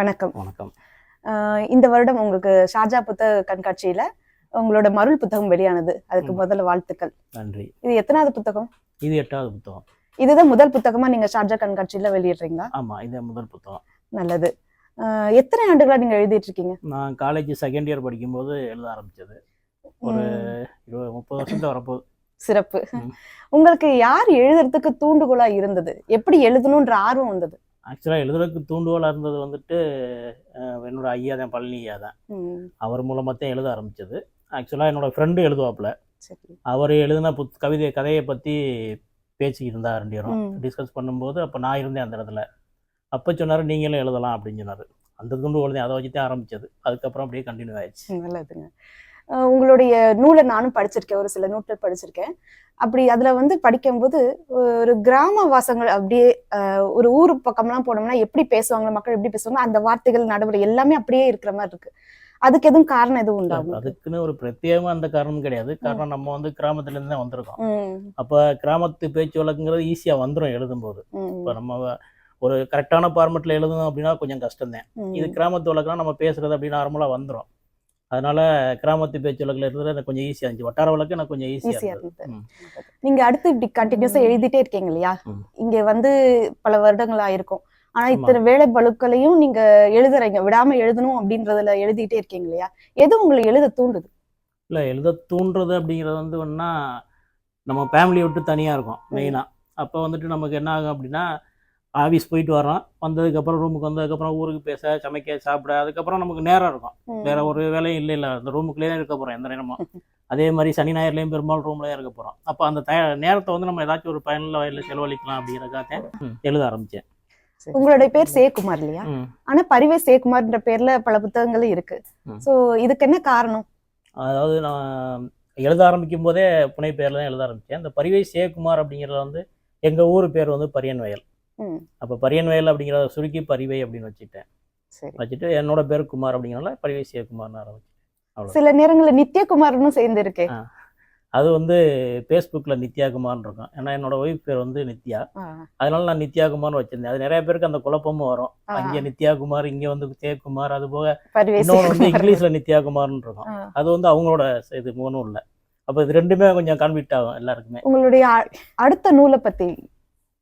வணக்கம். வணக்கம். இந்த வருடம் உங்களுக்கு ஷார்ஜா புத்தக கண்காட்சியில உங்களோட மருள் புத்தகம் வெளியானது. அதுக்கு. முதல்ல வாழ்த்துக்கள். நன்றி. இது எத்தனாவது புத்தகம்? இது எட்டாவது புத்தகம். இதுதான் முதல் புத்தகமா நீங்க ஷார்ஜா கண்காட்சியில வெளியிடுறீங்களா? ஆமாம் இது முதல் புத்தகம். நல்லது. எத்தனை ஆண்டுகளா நீங்க எழுதிட்டு இருக்கீங்க நான் காலேஜ் செகண்ட் இயர் படிக்கும்போது எழுத ஆரம்பிச்சது. ஒரு இருபது முப்பது வருஷத்துல வரப்போகுது. சிறப்பு. உங்களுக்கு யார் எழுதுறதுக்கு தூண்டுகோலா இருந்தது? எப்படி எழுதணும்ன்ற ஆர்வம் வந்தது? ஆக்சுவலாக எழுதுறதுக்கு தூண்டுகோலாக இருந்தது வந்துட்டு என்னோட ஐயா தான் பழனி ஐயா தான். அவர் மூலமாக தான் எழுத ஆரம்பிச்சது. ஆக்சுவலாக என்னோட ஃப்ரெண்டு எழுதுவாப்புல. அவர் எழுதின புத் கவிதை கதையை பற்றி பேசிக்கிட்டு இருந்தா ரெண்டு பேரும். டிஸ்கஸ் பண்ணும்போது அப்போ நான் இருந்தேன் அந்த இடத்துல. அப்போ சொன்னார் நீங்களும் எழுதலாம் அப்படின்னு சொன்னார். அந்த துண்டு தான் அதை வச்சு தான் ஆரம்பிச்சது. அதுக்கப்புறம் அப்படியே கண்டினியூ ஆயிடுச்சு. நல்லதுங்க. உங்களுடைய நூலை நானும் படிச்சிருக்கேன் ஒரு சில நூட்கள் படிச்சிருக்கேன். அப்படி அதுல வந்து படிக்கும்போது ஒரு கிராம வாசங்கள் அப்படியே ஒரு ஊர் பக்கம்லாம் போனோம்னா எப்படி பேசுவாங்க மக்கள் எப்படி பேசுவாங்க அந்த வார்த்தைகள் நடைமுறை எல்லாமே அப்படியே இருக்கிற மாதிரி இருக்கு. அதுக்கு எதுவும் காரணம் எதுவும் உண்டாகும் அதுக்குன்னு ஒரு பிரத்யேகமாக அந்த காரணம் கிடையாது. காரணம் நம்ம வந்து கிராமத்துலேருந்து தான் வந்திருக்கோம் அப்போ கிராமத்து பேச்சு வழக்குங்கிறது ஈஸியாக வந்துடும் எழுதும்போது இப்போ நம்ம ஒரு கரெக்டான ஃபார்மெட்டில் எழுதணும் அப்படின்னா கொஞ்சம் கஷ்டம்தான். ம். இது கிராமத்து வழக்குனா நம்ம பேசுறது அப்படி நார்மலாக வந்துடும் அதனால கிராமத்து பேச்சு வழக்கில் இருக்கிறது எனக்கு கொஞ்சம் ஈஸியாக இருந்துச்சு. வட்டார வழக்கு எனக்கு கொஞ்சம் ஈஸியா ஈஸியாக இருந்தது. நீங்க அடுத்து இப்படி கண்டினியூஸா எழுதிட்டே இருக்கீங்க இல்லையா. இங்க வந்து பல வருடங்கள் ஆயிருக்கும். ஆனா ஆமா. இத்தனை வேலை பளுக்களையும் நீங்க எழுதுறீங்க. விடாம எழுதணும் அப்படின்றதுல எழுதிட்டே இருக்கீங்க இல்லையா? எது உங்களை எழுத தூண்டுது? இல்லை எழுத தூண்டுறது அப்படிங்கிறது வந்து ஒன்றா நம்ம ஃபேமிலியை விட்டு தனியாக இருக்கும் ம். மெயினாக அப்போ வந்துட்டு நமக்கு என்ன ஆகும் அப்படின்னா ஆஃபீஸ் போயிட்டு வரோம் வந்ததுக்கப்புறம் ரூமுக்கு வந்ததுக்கப்புறம் ஊருக்கு பேச சமைக்க சாப்பிட அதுக்கப்புறம் நமக்கு நேரம் இருக்கும். வேற ஒரு வேலையும் இல்லை இல்லை. அந்த ரூமுக்குள்ளேயே இருக்க போகிறோம் எந்த நேரமும். அதே மாதிரி சனி ஞாயிறுலையும் பெரும்பாலும் ரூம்லேயே இருக்க போகிறோம் அப்போ அந்த தய நேரத்தை வந்து நம்ம ஏதாச்சும் ஒரு பயனுள்ள வகையில் செலவழிக்கலாம் அப்படிங்கிறக்காக எழுத ஆரம்பித்தேன் உங்களுடைய பேர் சேகுமார் இல்லையா? ஆனா பரிவே சேகுமார்ன்ற பேர்ல பல புத்தகங்கள் இருக்கு. சோ இதுக்கு என்ன காரணம்? அதாவது நான் எழுத ஆரம்பிக்கும் போதே புனை பேரில் தான் எழுத ஆரம்பித்தேன் இந்த பரிவை சேகுமார் அப்படிங்கிறத வந்து எங்கள் ஊர் பேர் வந்து பரியன் வயல். அப்போ பரியன் வயல் அப்படிங்கிறத சுருக்கி பரிவை அப்படின்னு வச்சுட்டேன் வச்சுட்டு என்னோட பேர் குமார் அப்படிங்கிறனால பரிவை சிவகுமார்னு ஆரம்பிச்சேன் சில நேரங்கள்ல நித்யகுமார்னு சேர்ந்து. அது வந்து ஃபேஸ்புக்கில் நித்யா குமார்னு இருக்கும். ஏன்னா என்னோட ஒய்ஃப் பேர் வந்து நித்யா. அதனால நான் நித்யா குமார்னு வச்சிருந்தேன். அது நிறைய பேருக்கு அந்த குழப்பமும் வரும். அங்கே நித்யா குமார் இங்கே வந்து ஜெயக்குமார் அது போக இன்னொன்று வந்து. இங்கிலீஷில் நித்யா குமார்னு இருக்கும். அது வந்து அவங்களோட இது மூணும் இல்லை. அப்போ இது ரெண்டுமே கொஞ்சம் கான்ஃபிளிக்ட் ஆகும் எல்லாருக்குமே. உங்களுடைய அடுத்த நூலை பத்தி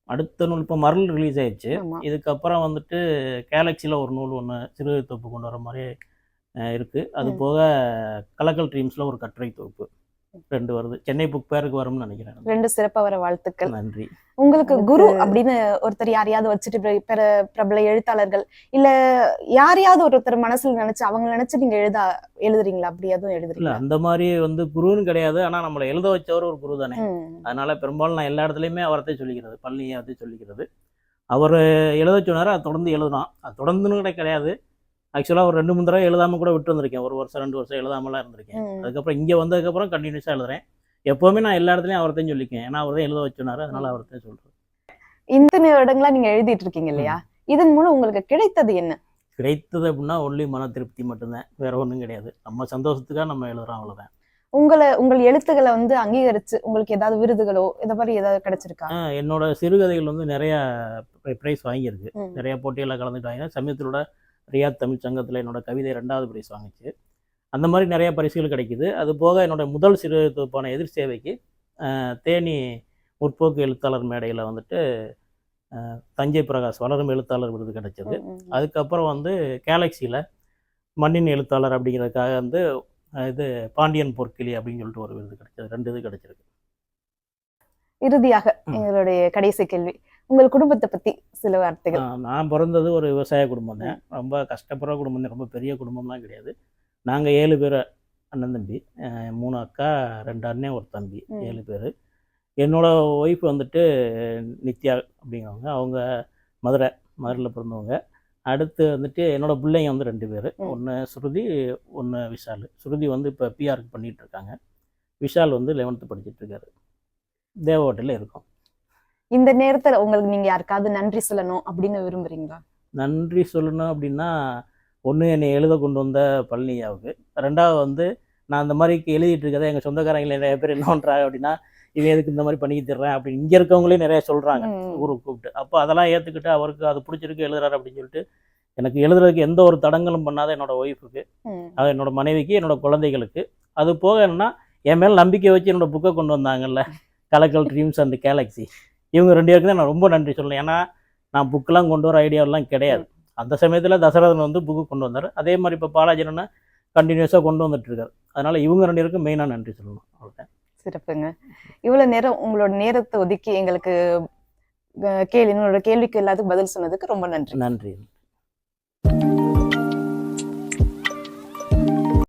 அடுத்த நூல் இப்போ மரல் ரிலீஸ் ஆயிடுச்சு. இதுக்கப்புறம் வந்துட்டு கேலக்சியில் ஒரு நூல் ஒன்று சிறு தொகுப்பு கொண்டு வர மாதிரி அஹ், இருக்கு. அது. போக கலக்கல் ட்ரீம்ஸில் ஒரு கட்டுரை தொகுப்பு ரெண்டு வருது. சென்னை புக் பேருக்கு வரும்னு நினைக்கிறேன் ரெண்டு சிறப்பா வர வாழ்த்துக்கள். நன்றி. உங்களுக்கு குரு அப்படின்னு ஒருத்தர் யாரையாவது வச்சுட்டு பிர- பிற- பிரபல எழுத்தாளர்கள் இல்ல யாரையாவது ஒருத்தர் மனசுல நினைச்சு அவங்க நினைச்சு நீங்க எழுத எழுதுறீங்களா? அப்படி எதுவும் இல்லை எழுதுறீங்களா அந்த மாதிரி வந்து குருன்னு கிடையாது. ஆனால் நம்மளை எழுத வச்சவர் ஒரு குரு தானே. அதனால பெரும்பாலும் நான் எல்லா இடத்துலையுமே அவரத்தை சொல்லிக்கிறது வந்து சொல்லிக்கிறது. அவர் எழுத சொன்னார் அதை தொடர்ந்து எழுதணும் அது தொடர்ந்துன்னு கூட கிடையாது. ஆக்சுவலாக ஒரு ரெண்டு மூணு தடவை எழுதாமல் கூட விட்டு வந்திருக்கேன். ஒரு வருஷம் ரெண்டு வருஷம் எழுதாமலாம் இருந்திருக்கேன். அதுக்கப்புறம் இங்கே வந்ததுக்கப்புறம் கண்டினியூஸாக எழுதுறேன். எப்போவுமே நான் எல்லா இடத்துலையும் அவர்த்தையும் சொல்லிக்கேன் ஏன்னா அவர் தான் எழுத வச்சுனாரு. அதனால அவர்த்தையும் சொல்கிறேன் இத்தனை வருடங்களா நீங்க எழுதிட்டு இருக்கீங்க இல்லையா? இதன் மூலம் உங்களுக்கு கிடைத்தது என்ன? கிடைத்தது அப்படின்னா ஒன்லி மன திருப்தி மட்டும்தான். வேற ஒன்றும் கிடையாது. நம்ம சந்தோஷத்துக்காக நம்ம எழுதுறோம் அவ்வளோதான் உங்களை உங்கள் எழுத்துக்களை வந்து அங்கீகரிச்சு உங்களுக்கு ஏதாவது விருதுகளோ இந்த மாதிரி ஏதாவது கிடைச்சிருக்கா? என்னோட சிறுகதைகள் வந்து நிறைய ப்ரைஸ் வாங்கியிருக்கு. நிறைய போட்டிகளில் கலந்துட்டு வாங்கினேன் சமயத்திலோட ரியாத் தமிழ் சங்கத்தில் என்னோட கவிதை ரெண்டாவது ப்ரைஸ் வாங்குச்சு அந்த மாதிரி நிறைய பரிசுகள் கிடைக்குது. அது போக என்னோட முதல் சிறு தொகுப்பான எதிர் சேவைக்கு தேனி முற்போக்கு எழுத்தாளர் மேடையில் வந்துட்டு தஞ்சை பிரகாஷ் வளரும் எழுத்தாளர் விருது கிடைச்சது. அதுக்கப்புறம் வந்து கேலக்சியில் மண்ணின் எழுத்தாளர் அப்படிங்கிறதுக்காக வந்து இது பாண்டியன் பொற்கிளி அப்படின்னு சொல்லிட்டு ஒரு விருது கிடைச்சது. ரெண்டு இது கிடைச்சிருக்கு. இறுதியாக. எங்களுடைய கடைசி கேள்வி. உங்கள் குடும்பத்தை பத்தி சில வார்த்தைகள். நான் பிறந்தது ஒரு விவசாய குடும்பம் தான். ரொம்ப கஷ்டப்படுற குடும்பம் தான். ரொம்ப பெரிய குடும்பம்லாம் கிடையாது. நாங்கள் ஏழு பேர் அண்ணன் தம்பி மூணு அக்கா ரெண்டு அண்ணன் ஒரு தம்பி. ஏழு பேர். என்னோட ஒய்ஃப் வந்துட்டு நித்யா அப்படிங்கிறவங்க. அவங்க மதுரை மதுரையில் பிறந்தவங்க. அடுத்து வந்துட்டு என்னோட பிள்ளைங்க வந்து ரெண்டு பேர். ஒன்று ஸ்ருதி ஒன்று விஷால். ஸ்ருதி வந்து இப்போ பிஆருக்கு பண்ணிகிட்டு இருக்காங்க. விஷால் வந்து லெவன்த்து படிச்சிட்டு இருக்காரு. தேவகோட்டையில் இருக்கோம். இந்த நேரத்துல உங்களுக்கு நீங்க யாருக்காவது நன்றி சொல்லணும் அப்படின்னு விரும்புறீங்களா? நன்றி சொல்லணும் அப்படின்னா ஒன்று என்னை எழுத கொண்டு வந்த பழனியாவுக்கு. ரெண்டாவது வந்து நான் அந்த மாதிரி எழுதிட்டு இருக்கதை எங்கள் சொந்தக்காரங்கள நிறைய பேர் என்ன பண்ணுறாங்க அப்படின்னா இவன் எதுக்கு இந்த மாதிரி பண்ணி தர்றேன் அப்படின்னு இங்கே இருக்கவங்களே நிறைய சொல்கிறாங்க. ஊருக்கு கூப்பிட்டு. அப்போ அதெல்லாம் ஏற்றுக்கிட்டு அவருக்கு அது பிடிச்சிருக்கு எழுதுறாரு அப்படின்னு சொல்லிட்டு எனக்கு எழுதுறதுக்கு எந்த ஒரு தடங்களும் பண்ணாத என்னோட ஒய்ஃபுக்கு. அது என்னோட மனைவிக்கு என்னோட குழந்தைகளுக்கு. அது போக என்னன்னா என் மேல் நம்பிக்கை வச்சு என்னோட புக்கை கொண்டு வந்தாங்கல்ல கலக்கல் ட்ரீம்ஸ் அண்ட் கேலக்ஸி இவங்க ரெண்டு பேருக்கு தான் நான் ரொம்ப நன்றி சொல்லணும். ஏன்னா நான் புக்கெலாம் கொண்டு வர ஐடியாவெல்லாம் கிடையாது. அந்த சமயத்தில் தசரதன் வந்து புக்கு கொண்டு வந்தார். அதே மாதிரி இப்போ பாலாஜி அண்ணா கண்டினியூஸாக கொண்டு வந்துட்டு இருக்காரு. அதனால இவங்க ரெண்டு பேருக்கும் மெயினாக நன்றி சொல்லணும். அவ்வளோதான் சிறப்புங்க. இவ்வளவு நேரம் உங்களோட நேரத்தை ஒதுக்கி எங்களுக்கு கேள்வி என்னோட கேள்விக்கு எல்லாத்துக்கும் பதில் சொன்னதுக்கு ரொம்ப நன்றி. நன்றி.